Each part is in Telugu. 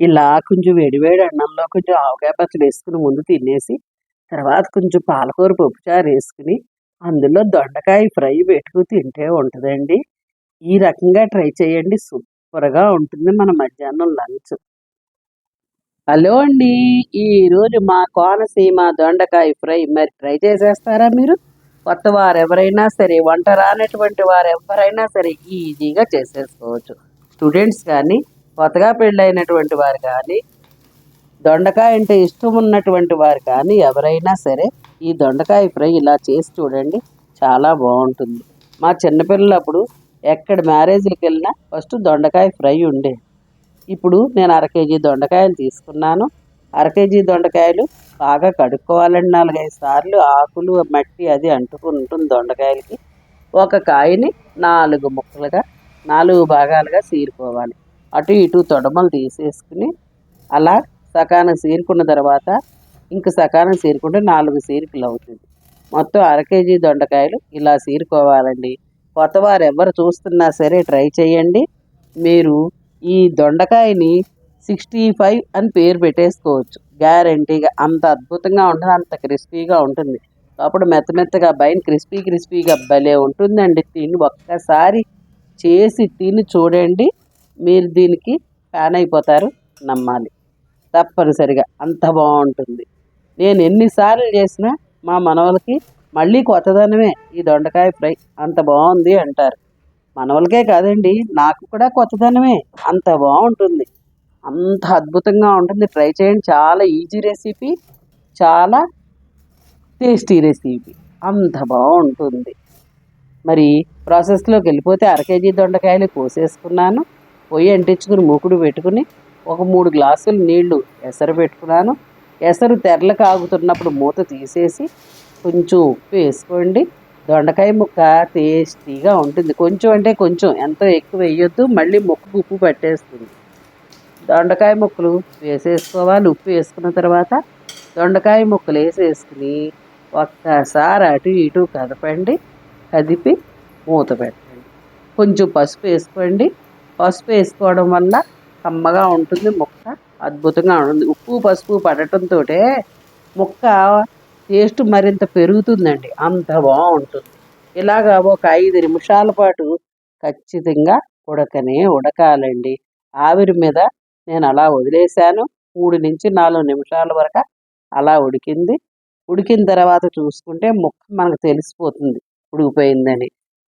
ఇలా కొంచెం వేడివేడి అన్నంలో కొంచెం ఆవకాయ పచ్చడి వేసుకుని ముందు తినేసి తర్వాత కొంచెం పాలకూర పప్పుచారు వేసుకుని అందులో దొండకాయ ఫ్రై పెట్టుకుని తింటే ఉంటుందండి. ఈ రకంగా ట్రై చేయండి. సూపర్గా ఉంటుంది మన మధ్యాహ్నం లంచ్. హలో అండి. ఈరోజు మా కోనసీమ దొండకాయ ఫ్రై మరి ట్రై చేసేస్తారా మీరు? కొత్త వారు ఎవరైనా సరే వంట రానటువంటి వారు ఎవరైనా సరే ఈజీగా చేసేసుకోవచ్చు. స్టూడెంట్స్ కానీ కొత్తగా పెళ్ళైనటువంటి వారు కానీ దొండకాయ అంటే ఇష్టం ఉన్నటువంటి వారు కానీ ఎవరైనా సరే ఈ దొండకాయ ఫ్రై ఇలా చేసి చూడండి చాలా బాగుంటుంది. మా చిన్నపిల్లలప్పుడు ఎక్కడ మ్యారేజ్కి వెళ్ళినా ఫస్ట్ దొండకాయ ఫ్రై ఉండేది ఇప్పుడు నేను అర కేజీ దొండకాయలు తీసుకున్నాను. అర కేజీ దొండకాయలు బాగా కడుక్కోవాలండి నాలుగైదు సార్లు ఆకులు మట్టి అది అంటుకుని ఉంటుంది దొండకాయలకి. ఒక కాయని నాలుగు ముక్కలుగా నాలుగు భాగాలుగా సీరుకోవాలి. అటు ఇటు తొడమలు తీసేసుకుని అలా సకానం సీరుకున్న తర్వాత ఇంక సకానం సీరుకుంటే నాలుగు సీరికలు అవుతుంది. మొత్తం అర కేజీ దొండకాయలు ఇలా సీరుకోవాలండి. కొత్తవారు ఎవరు చూస్తున్నా సరే ట్రై చేయండి. మీరు ఈ దొండకాయని సిక్స్టీ ఫైవ్ అని పేరు పెట్టేసుకోవచ్చు. గ్యారంటీగా అంత అద్భుతంగా ఉంటుంది అంత క్రిస్పీగా ఉంటుంది. అప్పుడు మెత్త మెత్తగా బయట క్రిస్పీ క్రిస్పీగా భలే ఉంటుందండి. తిని ఒక్కసారి చేసి తిని చూడండి. మీరు దీనికి ఫ్యాన్ అయిపోతారు నమ్మాలి. తప్పనిసరిగా అంత బాగుంటుంది. నేను ఎన్నిసార్లు చేసినా మా మనవలకి మళ్ళీ కొత్తదనమే ఈ దొండకాయ ఫ్రై అంత బాగుంది అంటారు. మనవలకే కాదండి నాకు కూడా కొత్తదనమే అంత బాగుంటుంది. అంత అద్భుతంగా ఉంటుంది ట్రై చేయండి. చాలా ఈజీ రెసిపీ చాలా టేస్టీ రెసిపీ. అంత బాగుంటుంది. మరి ప్రాసెస్లోకి వెళ్ళిపోతే అర కేజీ దొండకాయలు కోసేసుకున్నాను. పొయ్యి అంటించుకుని మూకుడు పెట్టుకుని ఒక మూడు గ్లాసులు నీళ్ళు ఎసరు పెట్టుకున్నాను. ఎసరు తెరలు కాగుతున్నప్పుడు మూత తీసేసి కొంచెం ఉప్పు వేసుకోండి. దొండకాయ ముక్క టేస్టీగా ఉంటుంది. కొంచెం అంటే కొంచెం ఎంతో ఎక్కువ వేయొద్దు. మళ్ళీ ముక్కకు ఉప్పు పట్టేస్తుంది. దొండకాయ ముక్కలు వేసేసుకోవాలి. ఉప్పు వేసుకున్న తర్వాత దొండకాయ ముక్కలు వేసేసుకుని ఒక్కసారి అటు ఇటు కదపండి. కదిపి మూత పెట్టండి. కొంచెం పసుపు వేసుకోండి. పసుపు వేసుకోవడం వల్ల కమ్మగా ఉంటుంది ముక్క అద్భుతంగా ఉంటుంది. ఉప్పు పసుపు పడటంతో ముక్క టేస్ట్ మరింత పెరుగుతుందండి. అంత బాగుంటుంది. ఇలాగా ఒక ఐదు నిమిషాల పాటు ఖచ్చితంగా ఉడకనే ఉడకాలండి. ఆవిరి మీద నేను అలా వదిలేశాను. మూడు నుంచి నాలుగు నిమిషాల వరకు అలా ఉడికింది. ఉడికిన తర్వాత చూసుకుంటే ముక్క మనకు తెలిసిపోతుంది. ఉడికిపోయిందని.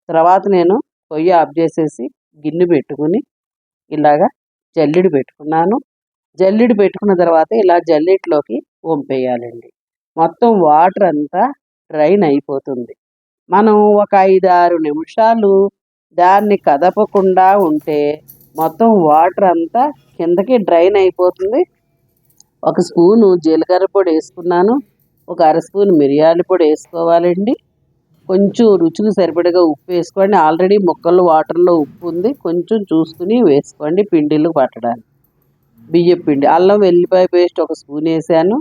తర్వాత నేను పొయ్యి ఆఫ్ చేసేసి గిన్నె పెట్టుకుని ఇలాగా జల్లెడు పెట్టుకున్నాను. జల్లెడు పెట్టుకున్న తర్వాత ఇలా జల్లెట్లోకి వంపేయాలండి. మొత్తం వాటర్ అంతా డ్రైన్ అయిపోతుంది. మనం ఒక ఐదు ఆరు నిమిషాలు దాన్ని కదపకుండా ఉంటే మొత్తం వాటర్ అంతా కిందకి డ్రైన్ అయిపోతుంది. ఒక స్పూను జీలకర్ర పొడి వేసుకున్నాను. ఒక అర స్పూన్ మిరియాల పొడి వేసుకోవాలండి. కొంచెం రుచికి సరిపడగా ఉప్పు వేసుకోండి. ఆల్రెడీ ముక్కలు వాటర్లో ఉప్పు ఉంది. కొంచెం చూసుకుని వేసుకోండి. పిండిలు పట్టడానికి. బియ్యం పిండి. అల్లం వెల్లిపాయ పేస్ట్ ఒక స్పూన్ వేసాను.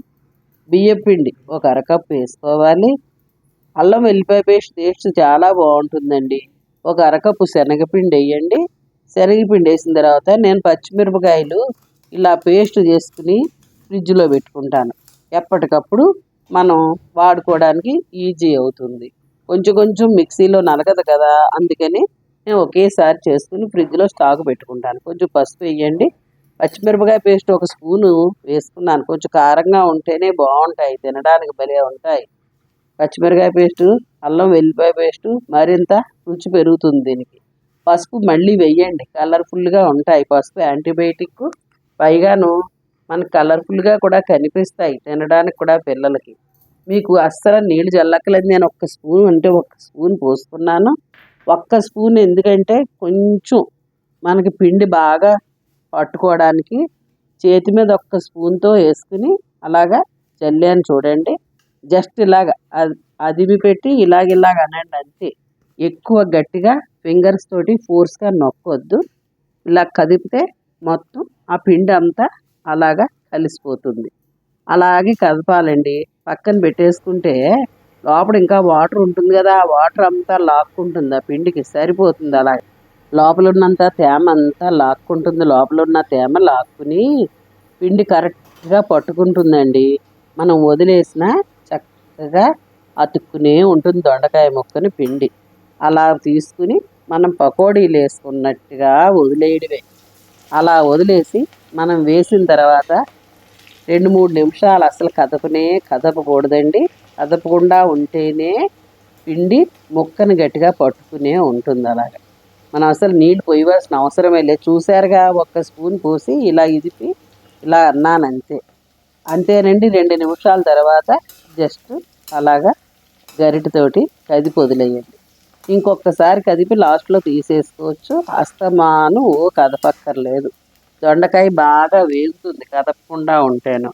బియ్యం పిండి ఒక అరకప్పు వేసుకోవాలి. అల్లం వెల్లిపాయ పేస్ట్ టేస్ట్ చాలా బాగుంటుందండి. ఒక అరకప్పు శనగపిండి వేయండి. శనగపిండి వేసిన తర్వాత నేను పచ్చిమిరపకాయలు ఇలా పేస్ట్ చేసుకుని ఫ్రిడ్జ్లో పెట్టుకుంటాను. ఎప్పటికప్పుడు మనం వాడుకోవడానికి ఈజీ అవుతుంది. కొంచెం కొంచెం మిక్సీలో నలగదు కదా అందుకని నేను ఒకేసారి చేసుకుని ఫ్రిడ్జ్లో స్టాక్ పెట్టుకుంటాను. కొంచెం పసుపు వేయండి. పచ్చిమిరపకాయ పేస్ట్ ఒక స్పూను వేసుకున్నాను. కొంచెం కారంగా ఉంటేనే బాగుంటాయి తినడానికి భలే ఉంటాయి. పచ్చిమిరకాయ పేస్టు అల్లం వెల్లిపాయ పేస్టు మరింత రుచి పెరుగుతుంది దీనికి. పసుపు మళ్ళీ వెయ్యండి కలర్ఫుల్గా ఉంటాయి. పసుపు యాంటీబయాటిక్ పైగాను మనకు కలర్ఫుల్గా కూడా కనిపిస్తాయి తినడానికి కూడా పిల్లలకి. మీకు అస్సలు నీళ్ళు చల్లక్కలేదు నేను ఒక్క స్పూన్ అంటే ఒక్క స్పూన్ పోసుకున్నాను. ఒక్క స్పూన్ ఎందుకంటే కొంచెం మనకి పిండి బాగా పట్టుకోవడానికి చేతి మీద ఒక్క స్పూన్తో వేసుకుని అలాగా చల్లాను చూడండి. జస్ట్ ఇలాగ అదిమి పెట్టి ఇలాగ ఇలాగ అనండి అంతే. ఎక్కువ గట్టిగా ఫింగర్స్ తోటి ఫోర్స్గా నొక్కొద్దు. ఇలా కదిపితే మొత్తం ఆ పిండి అంతా అలాగా కలిసిపోతుంది. అలాగే కదపాలండి. పక్కన పెట్టేసుకుంటే లోపల ఇంకా వాటర్ ఉంటుంది కదా ఆ వాటర్ అంతా లాక్కుంటుంది ఆ పిండికి సరిపోతుంది అలా. లోపల ఉన్నంత తేమ అంతా లాక్కుంటుంది లోపల ఉన్న తేమ లాక్కుని పిండి కరెక్ట్గా పట్టుకుంటుందండి. మనం వదిలేసిన చక్కగా అతుక్కునే ఉంటుంది దొండకాయ ముక్కని పిండి. అలా తీసుకుని మనం పకోడీలు వేసుకున్నట్టుగా వదిలేయడమే. అలా వదిలేసి మనం వేసిన తర్వాత రెండు మూడు నిమిషాలు అసలు కదపనే కదపకూడదండి. కదపకుండా ఉంటేనే పిండి ముక్కను గట్టిగా పట్టుకునే ఉంటుంది అలాగ. మనం అసలు నీళ్ళు పోయవలసిన అవసరమే లేదు చూసారుగా ఒక్క స్పూన్ పోసి ఇలా ఇదిపి ఇలా అన్నాను అంతే అంతేనండి రెండు నిమిషాల తర్వాత జస్ట్ అలాగా గరిటతోటి కదిపి వదిలేయండి. ఇంకొకసారి కదిపి లాస్ట్లో తీసేసుకోవచ్చు. అస్తమాను ఓ కదపక్కర్లేదు. దొండకాయ బాగా వేగుతుంది కదపకుండా ఉంటేను.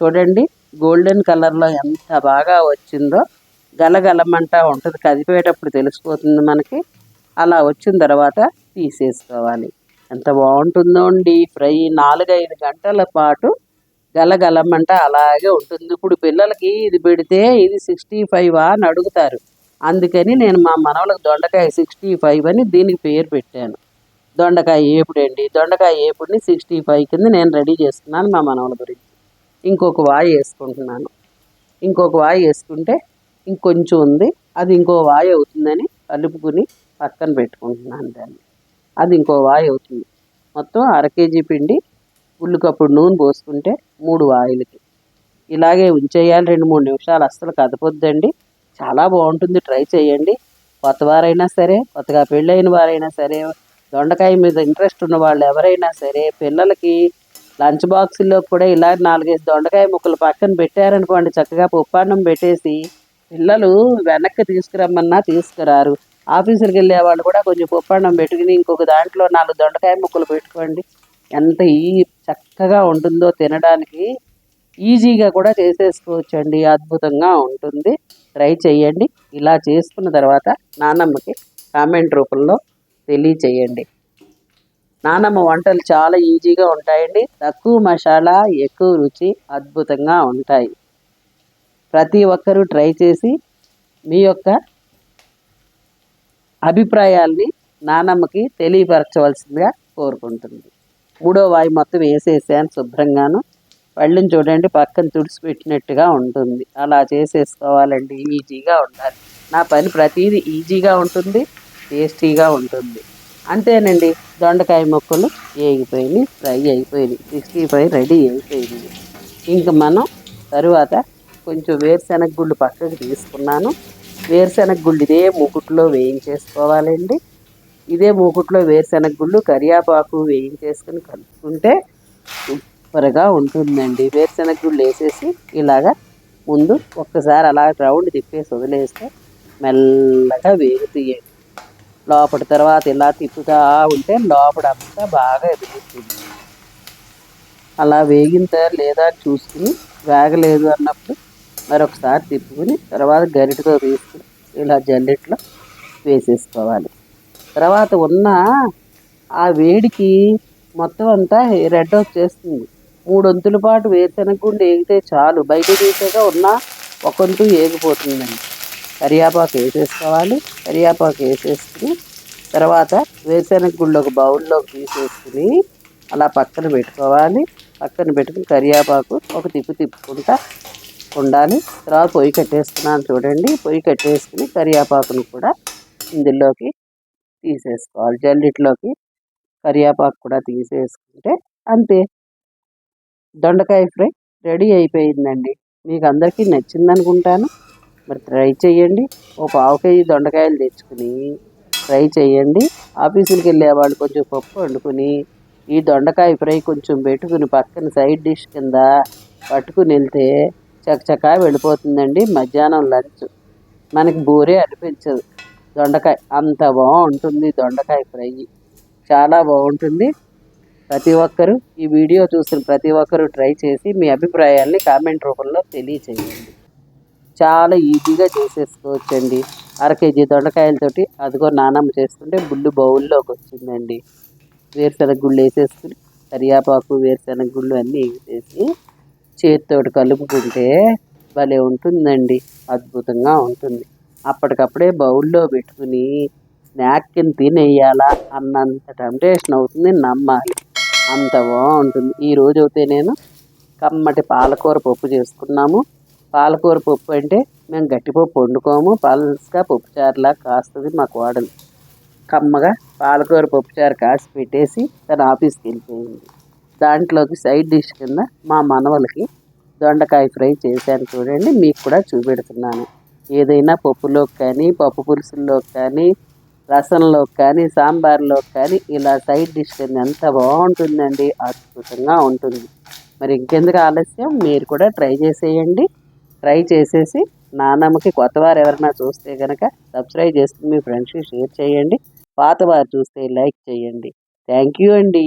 చూడండి గోల్డెన్ కలర్లో ఎంత బాగా వచ్చిందో గలగలమంటా ఉంటుంది. కదిపేటప్పుడు తెలిసిపోతుంది మనకి. అలా వచ్చిన తర్వాత తీసేసుకోవాలి. ఎంత బాగుంటుందో అండి. ఫ్రై నాలుగైదు గంటల పాటు గలగలమంట అలాగే ఉంటుంది. ఇప్పుడు పిల్లలకి ఇది పెడితే ఇది సిక్స్టీ ఫైవ్ అని అడుగుతారు. అందుకని నేను మా మనవలకు దొండకాయ సిక్స్టీ ఫైవ్ అని దీనికి పేరు పెట్టాను. దొండకాయ ఏపుడండి. దొండకాయ ఏపుడిని సిక్స్టీ ఫైవ్ కింద నేను రెడీ చేసుకున్నాను మా మనవల గురించి. ఇంకొక వాయి వేసుకుంటున్నాను. ఇంకొక వాయి వేసుకుంటే ఇంకొంచెం ఉంది. అది ఇంకో వాయి అవుతుందని కలుపుకుని పక్కన పెట్టుకుంటున్నాను దాన్ని. అది ఇంకో వాయి అవుతుంది. మొత్తం అర కేజీ పిండి ఉల్లికప్పుడు నూనె పోసుకుంటే మూడు వాయిలకి. ఇలాగే ఉంచేయాలి రెండు మూడు నిమిషాలు. అస్సలు కదపొద్దండి. చాలా బాగుంటుంది. ట్రై చేయండి. కొత్త వారైనా సరే కొత్తగా పెళ్ళైన వారైనా సరే దొండకాయ మీద ఇంట్రెస్ట్ ఉన్న వాళ్ళు ఎవరైనా సరే పిల్లలకి లంచ్ బాక్సుల్లో కూడా ఇలా నాలుగైదు దొండకాయ ముక్కలు పక్కన పెట్టారనుకోండి చక్కగా పప్పన్నం పెట్టేసి పిల్లలు వెనక్కి తీసుకురమ్మన్నా తీసుకురారు. ఆఫీసులకు వెళ్ళే వాళ్ళు కూడా కొంచెం పప్పన్నం పెట్టుకుని ఇంకొక దాంట్లో నాలుగు దొండకాయ ముక్కలు పెట్టుకోండి. ఎంత ఈ చక్కగా ఉంటుందో తినడానికి ఈజీగా కూడా చేసేసుకోవచ్చు అండి అద్భుతంగా ఉంటుంది. ట్రై చేయండి. ఇలా చేసుకున్న తర్వాత నానమ్మకి కామెంట్ రూపంలో తెలియచేయండి. నానమ్మ వంటలు చాలా ఈజీగా ఉంటాయండి. తక్కువ మసాలా ఎక్కువ రుచి అద్భుతంగా ఉంటాయి. ప్రతి ఒక్కరూ ట్రై చేసి మీ యొక్క అభిప్రాయాల్ని నానమ్మకి తెలియపరచవలసిందిగా కోరుకుంటుంది. మూడో వాయి మొత్తం వేసేసాను శుభ్రంగాను. పళ్ళని చూడండి పక్కన తుడిచిపెట్టినట్టుగా ఉంటుంది. అలా చేసేసుకోవాలండి ఈజీగా ఉండాలి. నా పని ప్రతిదీ ఈజీగా ఉంటుంది. టేస్టీగా ఉంటుంది. అంతేనండి. దొండకాయ ముక్కలు వేగిపోయినాయి ఫ్రై అయిపోయినాయి సిక్స్టీ ఫైవ్ రెడీ అయిపోయింది. ఇంక మనం తరువాత కొంచెం వేరుశెనగ గుళ్ళు పక్కకు తీసుకున్నాను. వేరుశెనగ గుళ్ళు ఇదే మూకుట్లో వేయించేసుకోవాలండి. ఇదే మూకుట్లో వేరుశెనగ గుళ్ళు కరియాపాకు వేయించేసుకుని కలుపుకుంటే సూపర్గా ఉంటుందండి. వేరుశెనగ గుళ్ళు వేసేసి ఇలాగా ముందు ఒక్కసారి అలా రౌండ్ తిప్పేసి వదిలేస్తే మెల్లగా వేగుతాయండి. లోపల తర్వాత ఇలా తిప్పుతా ఉంటే లోపల అంతా బాగా ఎదుగుతుంది. అలా వేగిందా లేదా చూసుకుని వేగలేదు అన్నప్పుడు మరొకసారి తిప్పుకుని తర్వాత గరిటతో తీసుకుని ఇలా జల్లెట్లో వేసేసుకోవాలి. తర్వాత ఉన్న ఆ వేడికి మొత్తం అంతా రెడ్ వచ్చేస్తుంది. మూడు వంతుల పాటు వేరుశనగ గుండె వేగితే చాలు. బయట తీసాక ఉన్న ఒక ఏగిపోతుందండి. కరియాపాకు వేసేసుకోవాలి. కరియాపాకు వేసేసుకుని తర్వాత వేరుశనగ గుళ్ళు ఒక బౌల్లోకి తీసేసుకుని అలా పక్కన పెట్టుకోవాలి. పక్కన పెట్టుకుని కరియాపాకు ఒక తిప్పు తిప్పుకుంటా ఉండాలి. తర్వాత పొయ్యి కట్టేసుకున్నాను చూడండి. పొయ్యి కట్టేసుకుని కరియాపాకును కూడా ఇందులోకి తీసేసుకోవాలి. జల్లిట్లోకి కరియాపాకు కూడా తీసేసుకుంటే అంతే. దొండకాయ ఫ్రై రెడీ అయిపోయిందండి. మీకు అందరికీ నచ్చిందనుకుంటాను. మరి ట్రై చేయండి. ఒక పావు కేజీ దొండకాయలు తెచ్చుకుని ఫ్రై చేయండి. ఆఫీసులకు వెళ్ళే వాళ్ళు కొంచెం పప్పు వండుకుని ఈ దొండకాయ ఫ్రై కొంచెం పెట్టుకుని పక్కన సైడ్ డిష్ కింద పట్టుకుని వెళ్తే చకచకా వెళ్ళిపోతుందండి. మధ్యాహ్నం లంచ్ మనకి బోరే అనిపించదు. దొండకాయ అంత బాగుంటుంది దొండకాయ ఫ్రై. చాలా బాగుంటుంది. ప్రతి ఒక్కరూ ఈ వీడియో చూసిన ప్రతి ఒక్కరూ ట్రై చేసి మీ అభిప్రాయాల్ని కామెంట్ రూపంలో తెలియచేయండి. చాలా ఈజీగా చేసేసుకోవచ్చండి. అర కేజీ దొండకాయలతోటి అదిగో నానమ్మ చేసుకుంటే బుల్లు బౌల్లోకి వచ్చిందండి. వేరుశనగ గుళ్ళు వేసేసుకుని కరియాపాకు వేరుశనగ గుళ్ళు అన్నీ వేసేసి చేతితోటి కలుపుకుంటే భలే ఉంటుందండి. అద్భుతంగా ఉంటుంది. అప్పటికప్పుడే బౌల్లో పెట్టుకుని స్నాక్ తినేయాలా అన్నంత టెంప్టేషన్ అవుతుంది నమ్మాలి. అంత బాగుంటుంది. ఈరోజు అయితే నేను కమ్మటి పాలకూర పప్పు చేసుకున్నాము. పాలకూర పప్పు అంటే మేము గట్టిపప్పు వండుకోము. పల్స్గా పప్పుచారులా కాస్తుంది మా కోడలు కమ్మగా పాలకూర పప్పుచారు కాసి పెట్టేసి తన ఆఫీస్కి వెళ్ళిపోయింది. దాంట్లోకి సైడ్ డిష్ కింద మా మనవలకి దొండకాయ ఫ్రై చేశాను చూడండి. మీకు కూడా చూపెడుతున్నాను. ఏదైనా పప్పులోకి కానీ పప్పు పులుసుల్లోకి కానీ రసంలోకి కానీ సాంబార్లోకి కానీ ఇలా సైడ్ డిష్ కింద ఎంత బాగుంటుందండి అద్భుతంగా ఉంటుంది. మరి ఇంకెందుకు ఆలస్యం? మీరు కూడా ట్రై చేసేయండి. ట్రై చేసేసి నానమ్మకి కొత్తవారు ఎవరైనా చూస్తే కనుక సబ్స్క్రైబ్ చేసుకుని మీ ఫ్రెండ్స్కి షేర్ చేయండి. పాతవారు చూస్తే లైక్ చేయండి. థ్యాంక్ యూ అండి.